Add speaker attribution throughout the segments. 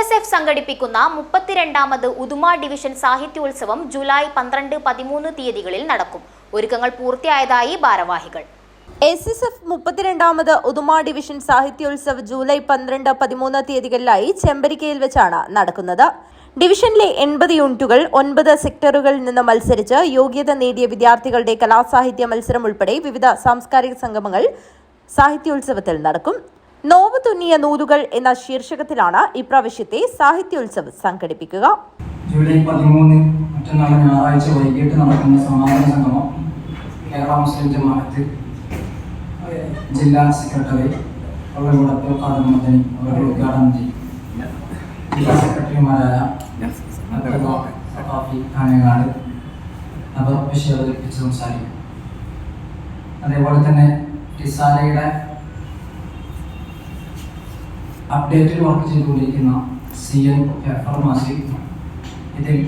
Speaker 1: S F സംഘടിപ്പിക്കുന്ന മുപ്പത്തിരണ്ടാമത് Uduma division സാഹിത്യോത്സവം ജൂലൈ പന്ത്രണ്ട് പതിമൂന്ന് തീയതികളിൽ നടക്കും. ഒരുക്കങ്ങൾ പൂർത്തിയായതായി ഭാരവാഹികൾ.
Speaker 2: എസ് എസ് എഫ് മുപ്പത്തിരണ്ടാമത് ഉദുമ ഡിവിഷൻ സാഹിത്യോത്സവ് ജൂലൈ പന്ത്രണ്ട് പതിമൂന്ന് തീയതികളിലായി ചെമ്പരിക്കയിൽ വെച്ചാണ് നടക്കുന്നത്. ഡിവിഷനിലെ എൺപത് യൂണിറ്റുകൾ ഒൻപത് സെക്ടറുകളിൽ നിന്ന് മത്സരിച്ച് യോഗ്യത നേടിയ വിദ്യാർത്ഥികളുടെ കലാസാഹിത്യ മത്സരം ഉൾപ്പെടെ വിവിധ സാംസ്കാരിക സംഗമങ്ങൾ സാഹിത്യോത്സവത്തിൽ നടക്കും. നോവ് തുന്നിയ നൂലുകൾ എന്ന ശീർഷകത്തിലാണ് ഇപ്രാവശ്യത്തെ സാഹിത്യോത്സവ് സംഘടിപ്പിക്കുക.
Speaker 3: ജൂലൈ പതിമൂന്ന് മറ്റന്നാൾ ഞായറാഴ്ച വൈകിട്ട് നടക്കുന്ന സമാപന സംഗമം കേരള മുസ്ലിം ജമാഅത്ത് ജില്ലാ സെക്രട്ടറി അവരുടെ അവരുടെ ഉദ്ഘാടനം ചെയ്യും. ജില്ലാ സെക്രട്ടറിമാരായ സഖാഫി അവർ വിഷയം അവതരിപ്പിച്ച് സംസാരിക്കും. അതേപോലെ തന്നെ റിസാലയുടെ അപ്ഡേറ്റിൽ വർക്ക് ചെയ്തുകൊണ്ടിരിക്കുന്ന സി എൻ ഫർമാസി ഇതിൽ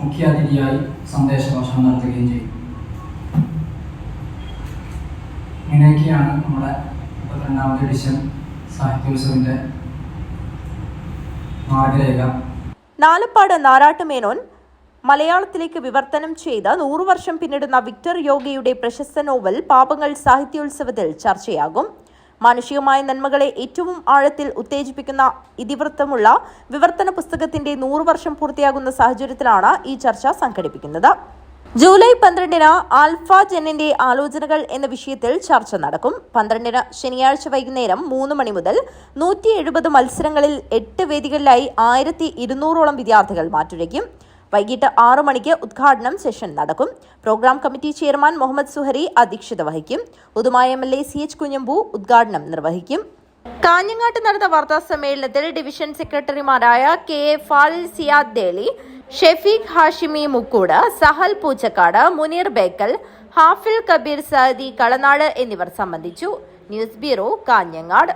Speaker 3: മുഖ്യാതിഥിയായി സന്ദേശ സന്ദേശഭാഷണം നടത്തുകയും ചെയ്യും. ഇങ്ങനെയൊക്കെയാണ് നമ്മുടെ മുപ്പത്തിരണ്ടാമത് എഡിഷൻ സാഹിത്യോത്സവിന്റെ മാർഗരേഖ.
Speaker 2: നാലപ്പാട് നാരാട്ടുമേനോൻ മലയാളത്തിലേക്ക് വിവർത്തനം ചെയ്ത നൂറു വർഷം പിന്നിടുന്ന വിക്ടർ യോഗയുടെ പ്രശസ്ത നോവൽ പാപങ്ങൾ സാഹിത്യോത്സവത്തിൽ ചർച്ചയാകും. മാനുഷികമായ നന്മകളെ ഏറ്റവും ആഴത്തിൽ ഉത്തേജിപ്പിക്കുന്ന ഇതിവൃത്തമുള്ള വിവർത്തന പുസ്തകത്തിന്റെ നൂറു വർഷം പൂർത്തിയാകുന്ന സാഹചര്യത്തിലാണ് ഈ ചർച്ച സംഘടിപ്പിക്കുന്നത്. ജൂലൈ പന്ത്രണ്ടിന് ആൽഫ ജെന്നിന്റെ ആലോചനകൾ എന്ന വിഷയത്തിൽ ചർച്ച നടക്കും. പന്ത്രണ്ടിന് ശനിയാഴ്ച വൈകുന്നേരം മൂന്ന് മണി മുതൽ നൂറ്റി എഴുപത് മത്സരങ്ങളിൽ എട്ട് വേദികളിലായി ആയിരത്തി ഇരുന്നൂറോളം വിദ്യാർത്ഥികൾ മാറ്റുരയ്ക്കും. വൈകിട്ട് ആറു മണിക്ക് ഉദ്ഘാടനം സെഷൻ നടക്കും. Programme committee chairman Muhammad Zuhari അധ്യക്ഷത വഹിക്കും. ഉദുമായ M L A C H Kunhambu ഉദ്ഘാടനം നിർവഹിക്കും. കാഞ്ഞങ്ങാട്ട് നടന്ന വാർത്താ സമ്മേളനത്തിൽ ഡിവിഷൻ സെക്രട്ടറിമാരായ കെ എ ഫാൽ സിയാദ് ദേലി ഷെഫീഖ് ഹാഷിമി മുക്കൂട് സഹൽ പൂച്ചക്കാട് മുനീർ ബേക്കൽ ഹാഫിൽ കബീർ സഅദി കളനാട് എന്നിവർ സംബന്ധിച്ചു. News bureau Kanhangad.